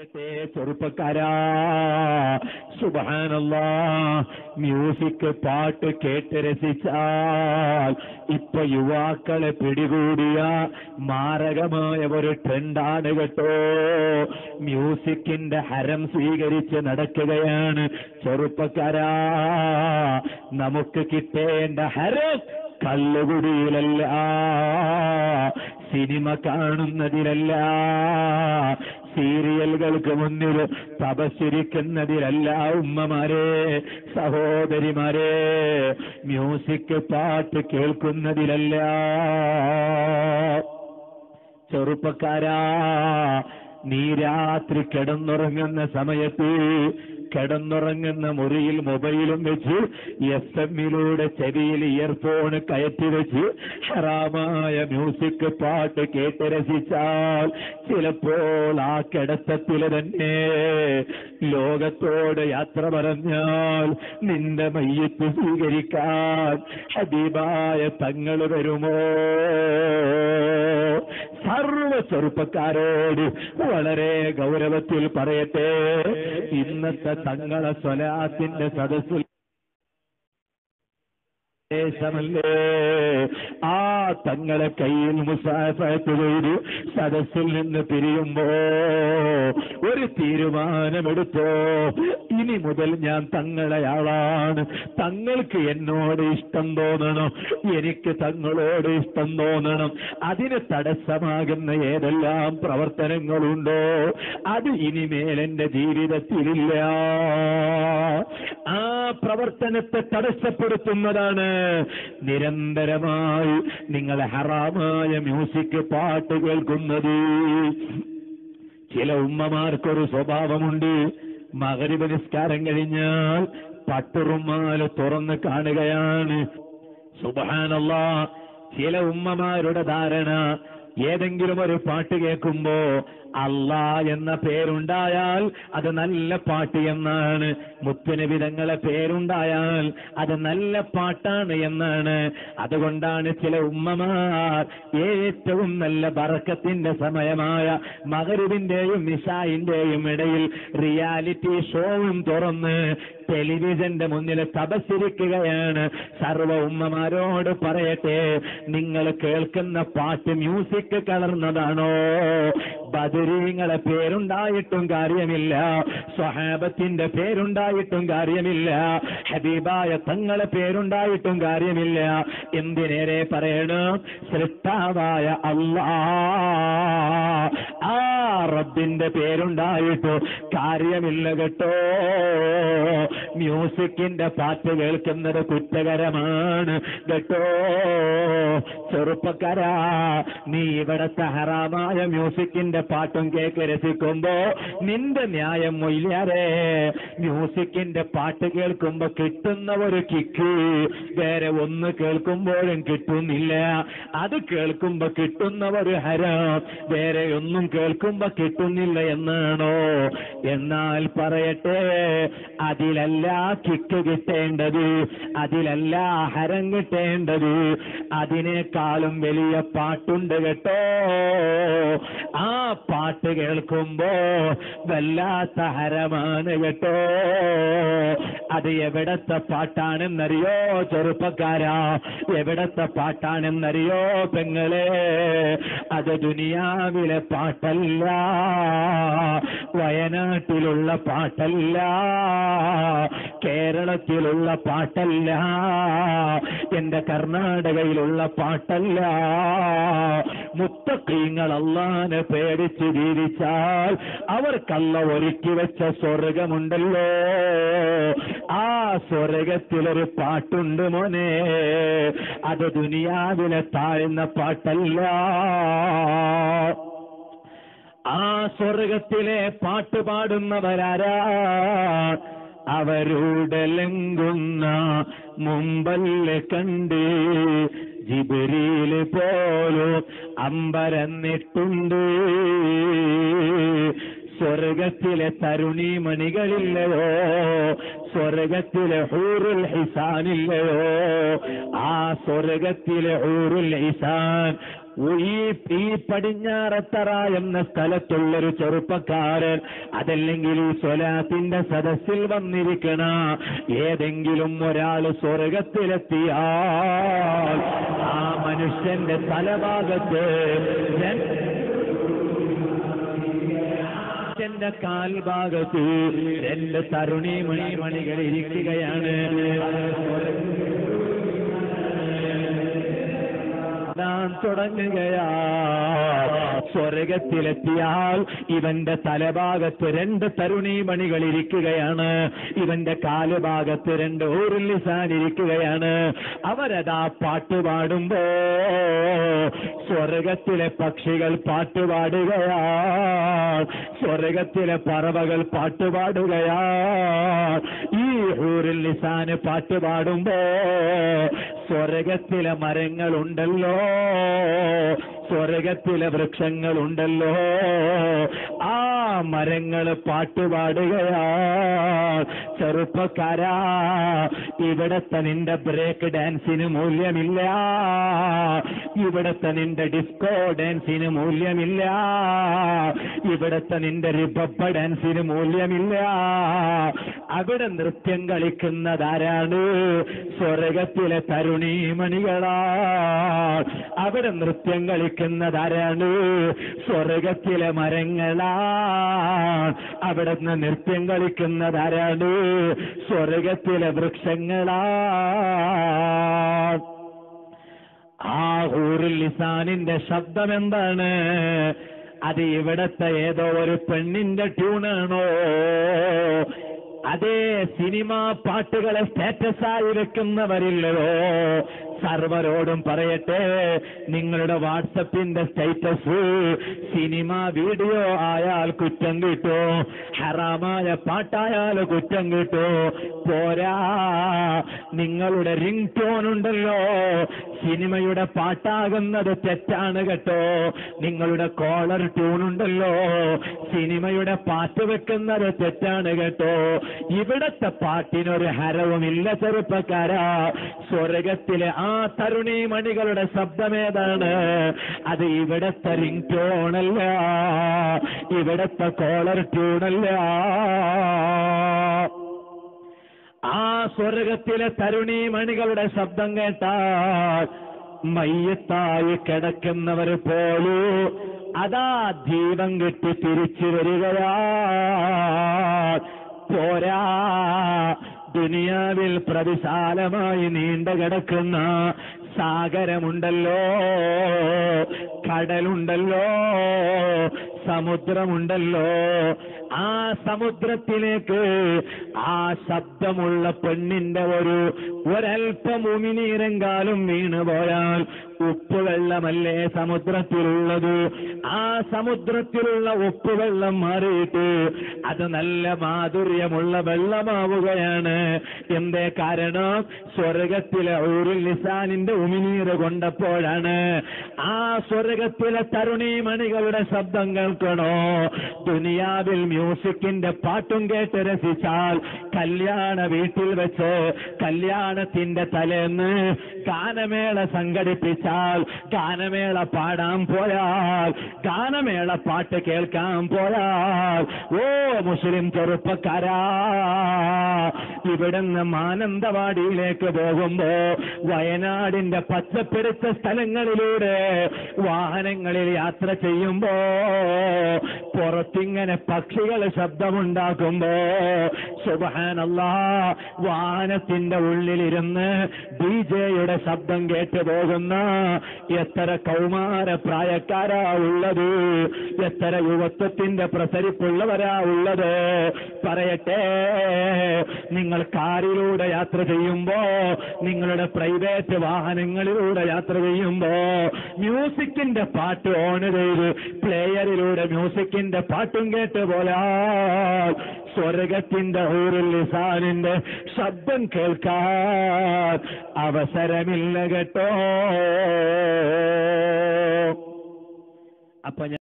പറയട്ടെ ചെറുപ്പക്കാരാ. സുബാനല്ലാ മ്യൂസിക് പാട്ട് കേട്ട് രസിച്ചാൽ ഇപ്പൊ യുവാക്കളെ പിടികൂടിയ മാരകമായ ഒരു ട്രെൻഡാണ് കേട്ടോ. മ്യൂസിക്കിന്റെ ഹരം സ്വീകരിച്ച് നടക്കുകയാണ് ചെറുപ്പക്കാരാ. നമുക്ക് കിട്ടേണ്ട ഹരം കല്ലുകുടിയിലല്ല സിനിമ കാണുന്നതിലല്ല. സീരിയലുകൾക്ക് മുന്നിൽ തപശ്ശിരിക്കുന്നതിലല്ല ഉമ്മമാരെ സഹോദരിമാരെ മ്യൂസിക് പാട്ട് കേൾക്കുന്നതിലല്ല. ചെറുപ്പക്കാരാ നീ രാത്രി കിടന്നുറങ്ങുന്ന സമയത്ത് കിടന്നുറങ്ങുന്ന മുറിയിൽ മൊബൈലും വെച്ച് എസ് എമ്മിലൂടെ ചെവിയിൽ ഇയർഫോൺ കയറ്റി വെച്ച് ഹറാമായ മ്യൂസിക് പാട്ട് കേട്ട് രസിച്ചാൽ ചിലപ്പോൾ ആ കിടത്തത്തിൽ തന്നെ ലോകത്തോട് യാത്ര പറഞ്ഞാൽ നിന്റെ മയ്യത്ത് സ്വീകരിക്കാൻ ഹബീബായ തങ്ങൾ വരുമോ? സർവ ചെറുപ്പക്കാരോട് വളരെ ഗൗരവത്തിൽ പറയട്ടെ ഇന്നത്തെ തങ്ങളെ സ്വലാത്തിന്റെ സദസ്സിൽ ദേശമല്ലേ ആ തങ്ങളെ കയ്യിൽ മുസാഫത്ത് ചെയ്ത് സദസ്സിൽ നിന്ന് പിരിയുമ്പോ ഒരു തീരുമാനമെടുത്തോ? ഇനി മുതൽ ഞാൻ തങ്ങളെയാളാണ്. തങ്ങൾക്ക് എന്നോട് ഇഷ്ടം തോന്നണം? എനിക്ക് തങ്ങളോട് ഇഷ്ടം തോന്നണം. അതിന് തടസ്സമാകുന്ന ഏതെല്ലാം പ്രവർത്തനങ്ങളുണ്ടോ? അത് ഇനിമേൽ എന്റെ ജീവിതത്തിലില്ല. ആ പ്രവർത്തനത്തെ തടസ്സപ്പെടുത്തുന്നതാണ് നിരന്തരമായി നിങ്ങൾ ഹറാമായ മ്യൂസിക് പാട്ട് കേൾക്കുന്നത്. ചില ഉമ്മമാർക്കൊരു സ്വഭാവമുണ്ട്. മകരിബ നിസ്കാരം കഴിഞ്ഞാൽ പട്ടുറുമാൽ തുറന്ന് കാണുകയാണ്. സുബാനല്ല ചില ഉമ്മമാരുടെ ധാരണ ഏതെങ്കിലും ഒരു പാട്ട് കേൾക്കുമ്പോ അള്ളാ എന്ന പേരുണ്ടായാൽ അത് നല്ല പാട്ട് എന്നാണ്. മുത്തുനബിതങ്ങളെ പേരുണ്ടായാൽ അത് നല്ല പാട്ടാണ് എന്നാണ്. അതുകൊണ്ടാണ് ചില ഉമ്മമാർ ഏറ്റവും നല്ല ബറക്കത്തിന്റെ സമയമായ മകരുവിന്റെയും നിഷായിന്റെയും ഇടയിൽ റിയാലിറ്റി ഷോവും തുറന്ന് ടെലിവിഷന്റെ മുന്നിൽ തപസ്സിരിക്കുകയാണ്. സർവ ഉമ്മമാരോട് പറയട്ടെ നിങ്ങൾ കേൾക്കുന്ന പാട്ട് മ്യൂസിക് കലർന്നതാണോ? ബദരീങ്ങളെ പേരുണ്ടായിട്ടും കാര്യമില്ല. സ്വഹാബത്തിന്റെ പേരുണ്ടായിട്ടും കാര്യമില്ല. ഹബീബായ തങ്ങളെ പേരുണ്ടായിട്ടും കാര്യമില്ല. എന്തിനേരെ പറയണു? സൃഷ്ടാവായ അല്ലാ ആ റബ്ബിന്റെ പേരുണ്ടായിട്ട് കാര്യമില്ല കേട്ടോ. മ്യൂസിക്കിന്റെ പാട്ട് കേൾക്കുന്നത് കുറ്റകരമാണ് കേട്ടോ. ചെറുപ്പക്കാരാ നീ ഇവിടത്തെ ഹറാമായ മ്യൂസിക്കിന്റെ പാട്ടും കേക്ക് രസിക്കുമ്പോ നിന്റെ ന്യായം മൊയ്യാതെ മ്യൂസിക്കിന്റെ പാട്ട് കേൾക്കുമ്പോ കിട്ടുന്ന ഒരു കിക്ക് വേറെ ഒന്ന് കേൾക്കുമ്പോഴും കിട്ടുന്നില്ല. അത് കേൾക്കുമ്പോ കിട്ടുന്ന ഒരു ഹരം വേറെ ഒന്നും കേൾക്കുമ്പോ കിട്ടുന്നില്ല എന്നാണോ? എന്നാൽ പറയട്ടെ അതിലല്ല കിക്ക് കിട്ടേണ്ടത് അതിലല്ല ഹരം കിട്ടേണ്ടത്. അതിനേക്കാളും വലിയ പാട്ടുണ്ട് കേട്ടോ. ആ പാട്ട് കേൾക്കുമ്പോ വല്ലാത്ത ഹരമാണ് കേട്ടോ. അത് എവിടത്തെ പാട്ടാണെന്നറിയോ ചെറുപ്പക്കാരാ? എവിടത്തെ പാട്ടാണെന്നറിയോ പെങ്ങളെ? അത് ദുനിയാവിലെ പാട്ടല്ല. വയനാട്ടിലുള്ള പാട്ടല്ല. കേരളത്തിലുള്ള പാട്ടല്ല. എന്റെ കർണാടകയിലുള്ള പാട്ടല്ല. മുത്തക്കീങ്ങൾ അള്ളാനെ പേടിച്ച് ജീവിച്ചാൽ അവർക്കല്ല ഒരുക്കി വെച്ച സ്വർഗമുണ്ടല്ലോ. ആ സ്വർഗത്തിലൊരു പാട്ടുണ്ട് മോനെ. അത് ദുനിയാവിലെ താഴ്ന്ന പാട്ടല്ല. ആ സ്വർഗത്തിലെ പാട്ട് പാടുന്നവരാരാ? അവരുടെ മുമ്പല്ല കണ്ടേ ജിബിരിയിൽ പോലും അമ്പരന്നിട്ടുണ്ട്. സ്വർഗത്തിലെ തരുണീമണികളില്ലയോ സ്വർഗത്തിലെ ഹൂറുൽ ഹിസാനില്ലയോ? ആ സ്വർഗത്തിലെ ഹൂറുൽ ഹിസാൻ ഈ പടിഞ്ഞാറത്തറ എന്ന സ്ഥലത്തുള്ളൊരു ചെറുപ്പക്കാരൻ അതല്ലെങ്കിൽ ഈ സ്വലാത്തിന്റെ സദസ്സിൽ വന്നിരിക്കണ ഏതെങ്കിലും ഒരാൾ സ്വർഗത്തിലെത്തിയാൽ ആ മനുഷ്യന്റെ തലഭാഗത്ത് മനുഷ്യന്റെ കാൽഭാഗത്ത് രണ്ട് തരുണി മണിമണികൾ ഇരിക്കുകയാണ്. ഞാൻ തുടങ്ങുകയാ. സ്വർഗത്തിലെത്തിയാൽ ഇവന്റെ തലഭാഗത്ത് രണ്ട് തരുണി മണികൾ ഇരിക്കുകയാണ്. ഇവന്റെ കാലുഭാഗത്ത് രണ്ട് ഊരുല്ലിസാൻ ഇരിക്കുകയാണ്. അവരതാ പാട്ടുപാടുമ്പോ സ്വർഗത്തിലെ പക്ഷികൾ പാട്ടുപാടുകയാ സ്വർഗത്തിലെ പറവകൾ പാട്ടുപാടുകയാ ഈ ഊരിൽ പാട്ടുപാടുമ്പോ സ്വർഗത്തിലെ മരങ്ങളുണ്ടല്ലോ. സ്വർഗത്തിലെ വൃക്ഷങ്ങളുണ്ടല്ലോ. ആ മരങ്ങൾ പാട്ടുപാടുകയാ ചെറുപ്പക്കാരാ ഇവിടത്തെ നിന്റെ ബ്രേക്ക് ഡാൻസിന് മൂല്യമില്ല. ഇവിടത്തെ നിന്റെ ഡിസ്കോ ഡാൻസിന് മൂല്യമില്ല. ഇവിടത്തെ നിന്റെ റിബബ്ബ മൂല്യമില്ല. അവിടെ നൃത്യം കളിക്കുന്നതാരാണ് സ്വർഗത്തിലെ തരുണീമണികളാ. അവിടെ നൃത്യം കളിക്കുന്നതാരാണ് സ്വർഗത്തിലെ മരങ്ങളാ. അവിടെ നിന്ന് നൃത്യം കളിക്കുന്നതാരാണ് സ്വർഗത്തിലെ വൃക്ഷങ്ങളാ. ആ ഊറിൽ ലിസാനിന്റെ ശബ്ദം എന്താണ് അത് ഇവിടത്തെ ഏതോ ഒരു പെണ്ണിന്റെ ട്യൂണാണോ? അതേ സിനിമ പാട്ടുകളെ സ്റ്റാറ്റസ് ആയി വെക്കുന്നവരില്ലയോ? സർവരോടും പറയട്ടെ നിങ്ങളുടെ വാട്സപ്പിന്റെ സ്റ്റേറ്റസ് സിനിമ വീഡിയോ ആയാൽ കുറ്റം കിട്ടോ ഹറാമായ പാട്ടായാൽ കുറ്റം കിട്ടോ പോരാ നിങ്ങളുടെ റിംഗ് ടോൺ ഉണ്ടല്ലോ. സിനിമയുടെ പാട്ടാകുന്നത് തെറ്റാണ് കേട്ടോ. നിങ്ങളുടെ കോളർ ട്യൂൺ ഉണ്ടല്ലോ. സിനിമയുടെ പാട്ട് വെക്കുന്നത് തെറ്റാണ് കേട്ടോ. ഇവിടത്തെ പാട്ടിനൊരു ഹരവുമില്ല ചെറുപ്പക്കാരാ. സ്വർഗത്തിലെ ആ തരുണി മണികളുടെ ശബ്ദമേതാണ്. അത് ഇവിടത്തെ റിംഗ് ടോണല്ല ഇവിടത്തെ കോളർ ട്യൂണല്ല ആ സ്വർഗത്തിലെ തരുണി മണികളുടെ ശബ്ദം കേട്ടാൽ മയ്യത്തായി കിടക്കുന്നവർ പോലും. അതാ ദീപം കെട്ടി തിരിച്ചു വരികയാ പോരാ. ദുനിയാവിൽ പ്രതിശാലമായി നീണ്ടു കിടക്കുന്ന സാഗരമുണ്ടല്ലോ കടലുണ്ടല്ലോ സമുദ്രമുണ്ടല്ലോ. ആ സമുദ്രത്തിലേക്ക് ആ ശബ്ദമുള്ള പെണ്ണിന്റെ ഒരു ഒരൽപ്പം ഉമിനീരെങ്കാലും വീണുപോയാൽ ഉപ്പുവെള്ളമല്ലേ സമുദ്രത്തിലുള്ളത്? ആ സമുദ്രത്തിലുള്ള ഉപ്പുവെള്ളം മാറിയിട്ട് അത് നല്ല മാധുര്യമുള്ള വെള്ളമാവുകയാണ്. എന്തേ കാരണം? സ്വർഗത്തിലെ ഊരിൽ നിസാനിന്റെ ഉമിനീര് കൊണ്ടപ്പോഴാണ്. ആ സ്വർഗത്തിലെ തരുണി മണികളുടെ ശബ്ദം കേൾക്കണോ? ദുനിയാവിൽ മ്യൂസിക്കിന്റെ പാട്ടും കേട്ട് രസിച്ചാൽ കല്യാണ വീട്ടിൽ വെച്ച് കല്യാണത്തിന്റെ തലേന്ന് ഗാനമേള സംഘടിപ്പിച്ചാൽ ഗാനമേള പാടാൻ പോയാൽ ഗാനമേള പാട്ട് കേൾക്കാൻ പോയാൽ ഓ മുസ്ലിം ചെറുപ്പക്കാരാ. ഇവിടുന്ന് മാനന്തവാടിയിലേക്ക് പോകുമ്പോ വയനാടിന്റെ പച്ചപ്പിടിച്ച സ്ഥലങ്ങളിലൂടെ വാഹനങ്ങളിൽ യാത്ര ചെയ്യുമ്പോ പുറത്തിങ്ങനെ പക്ഷികൾ ശബ്ദമുണ്ടാക്കുമ്പോ സുബഹാനല്ല വാഹനത്തിന്റെ ഉള്ളിലിരുന്ന് ഡി ജെയുടെ ശബ്ദം കേട്ടു പോകുന്ന എത്ര കൗമാര പ്രായക്കാരാ ഉള്ളത്. എത്ര യുവത്വത്തിന്റെ പ്രസരിപ്പുള്ളവരാ ഉള്ളത്. പറയട്ടെ നിങ്ങൾ കാറിലൂടെ യാത്ര ചെയ്യുമ്പോ നിങ്ങളുടെ പ്രൈവറ്റ് വാഹനങ്ങളിലൂടെ യാത്ര ചെയ്യുമ്പോ മ്യൂസിക്കിന്റെ പാട്ട് ഓൺ ചെയ്ത് പ്ലേയറിലൂടെ മ്യൂസിക്കിന്റെ പാട്ടും കേട്ട് പോലാ സ്വർഗത്തിന്റെ ഊരിൽ ഊരുലിസാനിന്റെ ശബ്ദം കേൾക്കാൻ അവസരമില്ല കേട്ടോ. അപ്പൊ ഞാൻ